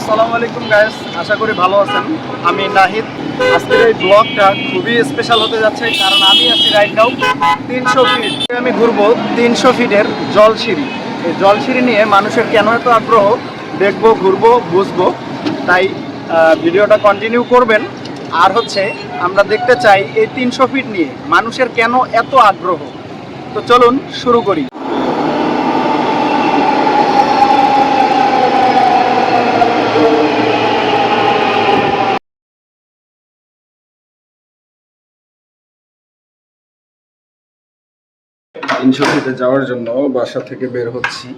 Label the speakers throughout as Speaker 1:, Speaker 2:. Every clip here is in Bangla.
Speaker 1: আসসালামু আলাইকুম গাইস আশা করি ভালো আছেন। আমি নাহিদ। আজকের এই ব্লগটা খুবই স্পেশাল হতে যাচ্ছে, কারণ আমি আছি রাইট নাও তিনশো ফিট আমি ঘুরবো তিনশো ফিটের জলসিঁড়ি। এই জলসিঁড়ি নিয়ে মানুষের কেন এত আগ্রহ? দেখব, ঘুরবো, বুঝব। তাই ভিডিওটা কন্টিনিউ করবেন। আর হচ্ছে, আমরা দেখতে চাই এই তিনশো ফিট নিয়ে মানুষের কেন এত আগ্রহ? তো চলুন শুরু করি। তিনশো যাওয়ার জন্য বাসা থেকে বের হচ্ছি।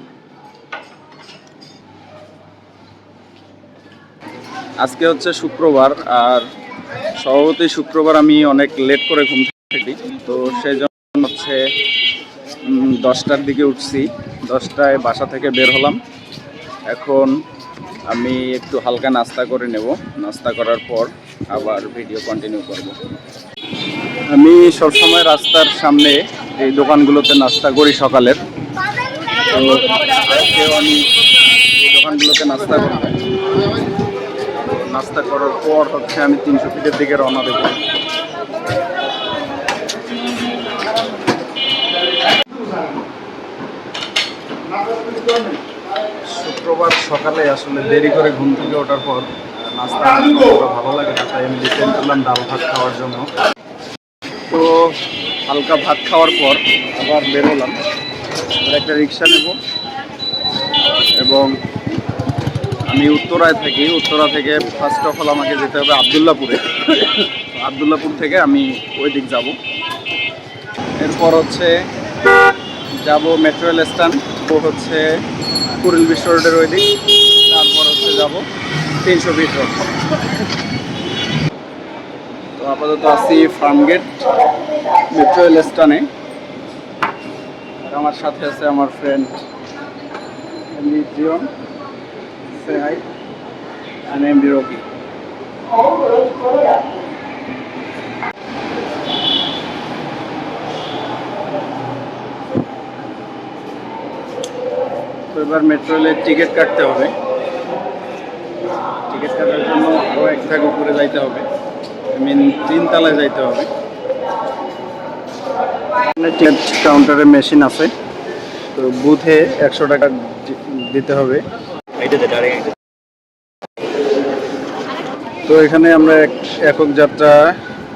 Speaker 1: আজকে হচ্ছে শুক্রবার, আর স্বভাবতই শুক্রবার আমি অনেক লেট করে ঘুম থেকে। তো সেই জন্য হচ্ছে দশটার দিকে উঠছি। দশটায় বাসা থেকে বের হলাম। এখন আমি একটু হালকা নাস্তা করে নেব। নাস্তা করার পর আবার ভিডিও কন্টিনিউ করব। আমি সবসময় রাস্তার সামনে এই দোকানগুলোতে নাস্তা করি সকালের। তো আমি দোকানগুলোতে নাস্তা করব তো নাস্তা করার পর হচ্ছে আমি তিনশো ফিটের দিকে রওনা দেবো। শুক্রবার সকালে আসলে দেরি করে ঘুম থেকে ওঠার পর নাস্তা ভালো লাগে না, তাই আমি ডিসাইড করলাম ডাল ভাত খাওয়ার জন্য। তো হালকা ভাত খাওয়ার পর আবার বেরোলাম। একটা রিক্সা নেব এবং আমি উত্তরায় থাকি। উত্তরা থেকে ফার্স্ট অফ অল আমাকে যেতে হবে আবদুল্লাপুরে। আবদুল্লাপুর থেকে আমি ওই দিক যাব। এরপর হচ্ছে যাব মেট্রো রেল স্ট্যান্ড তো হচ্ছে কুড়িল বিশ্ব রোডের ওই দিক। তারপর হচ্ছে যাব তিনশো ফিট রোড তো আপাতত আছি ফার্মগেট মেট্রো রেল স্ট্যান্ডে আর আমার সাথে আছে আমার ফ্রেন্ড জিওন সে হাই অ্যান্ড এমডি রকি এবার মেট্রো রেলের টিকিট কাটতে হবে। টিকিট কাটার জন্য আরও এক থাক উপরে যাইতে হবে। আই মিন তিনতলায় যাইতে হবে। টিকিট কাউন্টারে মেশিন আছে তো বুথে একশো টাকা দিতে হবে। তো এখানে আমরা এক একক যাত্রা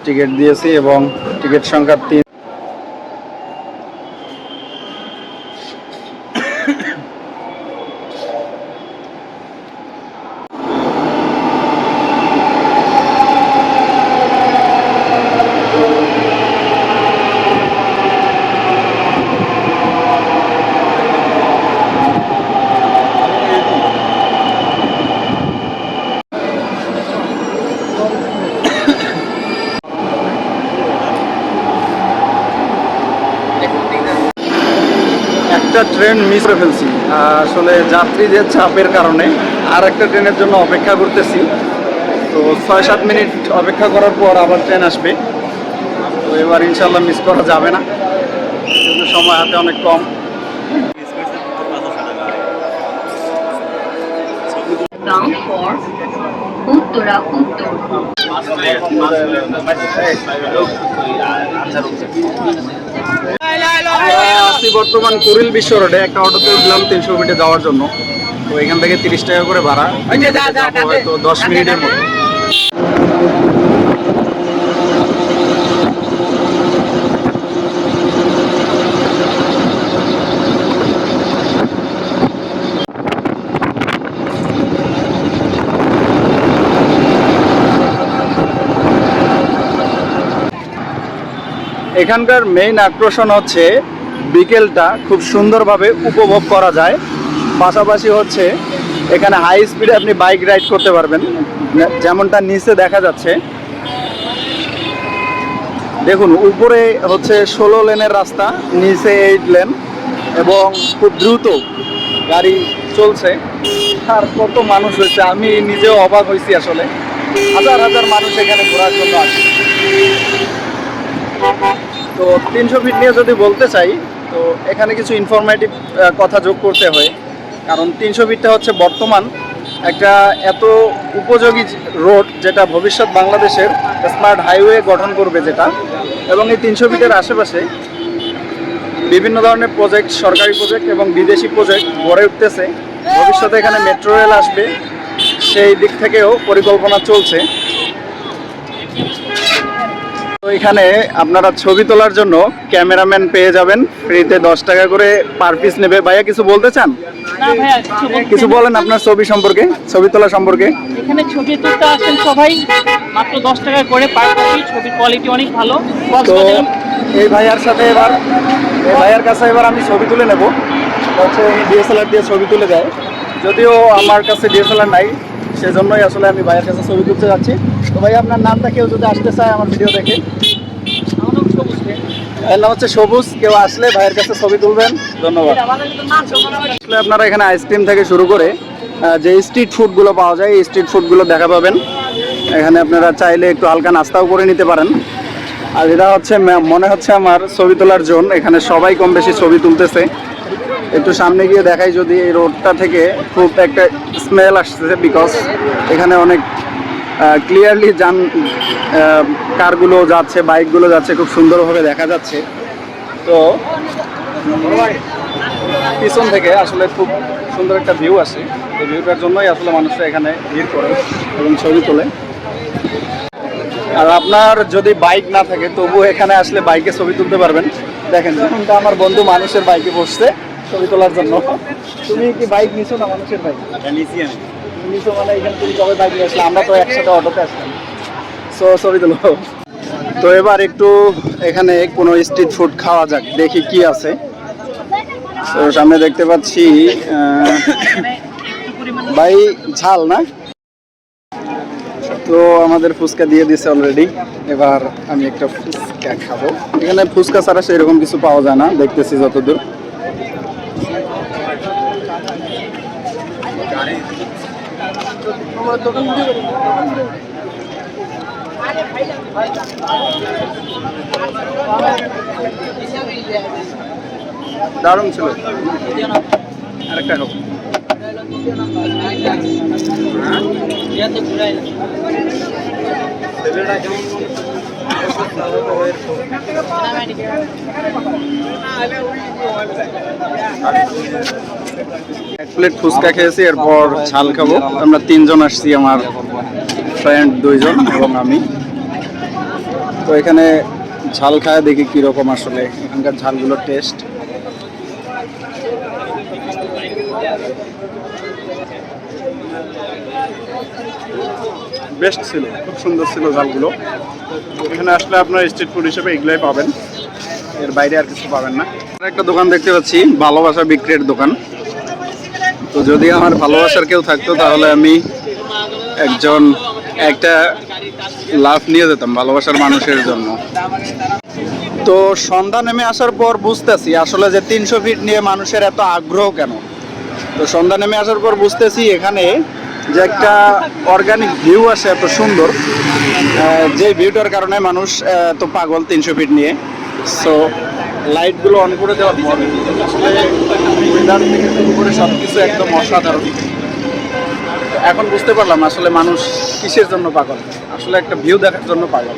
Speaker 1: টিকিট দিয়েছি এবং টিকিট সংখ্যা তিন একটা ট্রেন মিস করে ফেলছি আসলে যাত্রীদের চাপের কারণে আর একটা ট্রেনের জন্য অপেক্ষা করতেছি তো ছয় সাত মিনিট অপেক্ষা করার পর আবার ট্রেন আসবে তো এবার ইনশাল্লাহ মিস করা যাবে না কিন্তু সময় হাতে অনেক কম
Speaker 2: Uttara Uttar.
Speaker 1: আছি বর্তমান কুরিল বিশ্ব রোডে একটা অটোতে উঠলাম তিনশো মিটে যাওয়ার জন্য। তো এখান থেকে তিরিশ টাকা করে ভাড়া। হয়তো দশ মিনিটের মতো। এখানকার মেইন আকর্ষণ হচ্ছে বিকেলটা খুব সুন্দরভাবে উপভোগ করা যায়। পাশাপাশি হচ্ছে এখানে হাই স্পিডে আপনি বাইক রাইড করতে পারবেন। যেমনটা নিচে দেখা যাচ্ছে। দেখুন, উপরে হচ্ছে ষোলো লেনের রাস্তা, নিচে এইট লেন এবং খুব দ্রুত গাড়ি চলছে। আর কত মানুষ হয়েছে, আমি নিজেও অবাক হয়েছি আসলে। হাজার হাজার মানুষ এখানে ঘোরার জন্য আসে তো তিনশো ফিট নিয়ে যদি বলতে চাই, তো এখানে কিছু ইনফরমেটিভ কথা যোগ করতে হয়। কারণ তিনশো ফিটটা হচ্ছে বর্তমান। একটা এত উপযোগী রোড যেটা ভবিষ্যৎ বাংলাদেশের স্মার্ট হাইওয়ে গঠন করবে যেটা, এবং এই তিনশো ফিটের আশেপাশে বিভিন্ন ধরনের প্রজেক্ট সরকারি প্রজেক্ট এবং বিদেশি প্রজেক্ট গড়ে উঠতেছে। ভবিষ্যতে এখানে মেট্রো রেল আসবে। সেই দিক থেকেও পরিকল্পনা চলছে। এখানে আপনারা ছবি তোলার জন্য ক্যামেরাম্যান পেয়ে যাবেন। ফ্রিতে দশ টাকা করে পার পিস নেবে। ভাইয়া কিছু বলতে চান?
Speaker 3: কিছু
Speaker 1: বলেন আপনার ছবি সম্পর্কে ছবি তোলা সম্পর্কে।
Speaker 3: এখানে ছবি তুলতে আসেন সবাই। মাত্র দশ টাকা করে পার কপি ছবির কোয়ালিটি অনেক ভালো।
Speaker 1: তো এই ভাইয়ার সাথে এবার এই ভাইয়ার কাছে এবার আমি ছবি তুলে নেব। হচ্ছে ডিএসএলআর দিয়ে ছবি তুলে দেয়। যদিও আমার কাছে ডিএসএলআর নাই সেজন্যই আসলে আমি ভাইয়ের কাছে ছবি তুলতে যাচ্ছি। তো ভাই আপনার নামটা কেউ যদি আসতে চায় আমার ভিডিও দেখে।
Speaker 3: আমার নাম
Speaker 1: হচ্ছে সবুজ। কেউ আসলে ভাইয়ের কাছে ছবি তুলবেন। ধন্যবাদ। আসলে আপনারা এখানে আইসক্রিম থেকে শুরু করে যে স্ট্রিট ফুডগুলো পাওয়া যায়, এই স্ট্রিট ফুডগুলো দেখা পাবেন। এখানে আপনারা চাইলে একটু হালকা নাস্তাও করে নিতে পারেন। আর এটা হচ্ছে মনে হচ্ছে আমার ছবি তোলার জোন। এখানে সবাই কম বেশি ছবি তুলতেছে। একটু সামনে গিয়ে দেখাই যদি এই রোডটা থেকে খুব একটা স্মেল আসতেছে বিকজ এখানে অনেক ক্লিয়ারলি যান কারগুলো যাচ্ছে বাইকগুলো যাচ্ছে খুব সুন্দরভাবে দেখা যাচ্ছে। তো পিছন থেকে আসলে খুব সুন্দর একটা ভিউ আসে এই ভিউটার জন্যই আসলে মানুষরা এখানে ভিড় করে এবং ছবি তোলে। আর আপনার যদি বাইক না থাকে তবু এখানে আসলে বাইকে ছবি তুলতে পারবেন। দেখেন যেমনটা আমার বন্ধু মানুষের বাইকে বসছে ছবি তোলার জন্য। তুমি কি বাইক নিছো না মানুষের বাইক নিছি আমি। নিছো মানে এখানে তুমি কবে বাইক নিয়ে আসলে আমরা তো একসাথে অটোতে আসলাম। তো এবার একটু এখানে কোনো স্ট্রিট ফুড খাওয়া যাক, দেখি কি আছে। তো সামনে দেখতে পাচ্ছি ভাই ঝাল না? তো আমাদের ফুচকা দিয়ে দিছে অলরেডি এবার আমি একটা ফুচকা খাব। এখানে ফুচকা ছাড়া সেরকম কিছু পাওয়া যায় না, দেখতেছি যতদূর। দারুণ ছিল। আরেকটা খাব এক প্লেট ফুচকা খেয়েছি, এরপর ঝাল খাব। আমরা তিনজন আসছি, আমার ফ্রেন্ড দুইজন এবং আমি। তো এখানে ঝাল খায় দেখি কীরকম আসলে। এখানকার ঝালগুলোর টেস্ট বেস্ট ছিল খুব সুন্দর ছিল ঝালগুলো। এখানে আসলে আপনার স্ট্রিট ফুড হিসেবে এগুলোই পাবেন। এর বাইরে আর কিছু পাবেন না। একটা দোকান দেখতে পাচ্ছি ভালোবাসা বিক্রির দোকান। তো যদি আমার ভালোবাসার কেউ থাকতো তাহলে আমি একজন একটা লাভ নিয়ে যেতাম ভালোবাসার মানুষের জন্য। তো সন্ধ্যা নেমে আসার পর বুঝতেছি আসলে যে তিনশো ফিট নিয়ে মানুষের এত আগ্রহ কেন? তো সন্ধ্যা নেমে আসার পর বুঝতেছি এখানে যে একটা অর্গানিক ভিউ আসে এত সুন্দর যে ভিউটার কারণে মানুষ আহ, তো পাগল তিনশো ফিট নিয়ে। সো লাইটগুলো অন করে দেওয়ার পর আসলে থেকে শুরু করে সব কিছু একদম অসাধারণ। এখন বুঝতে পারলাম আসলে মানুষ কিসের জন্য পাগল? আসলে একটা ভিউ দেখার জন্য পাগল।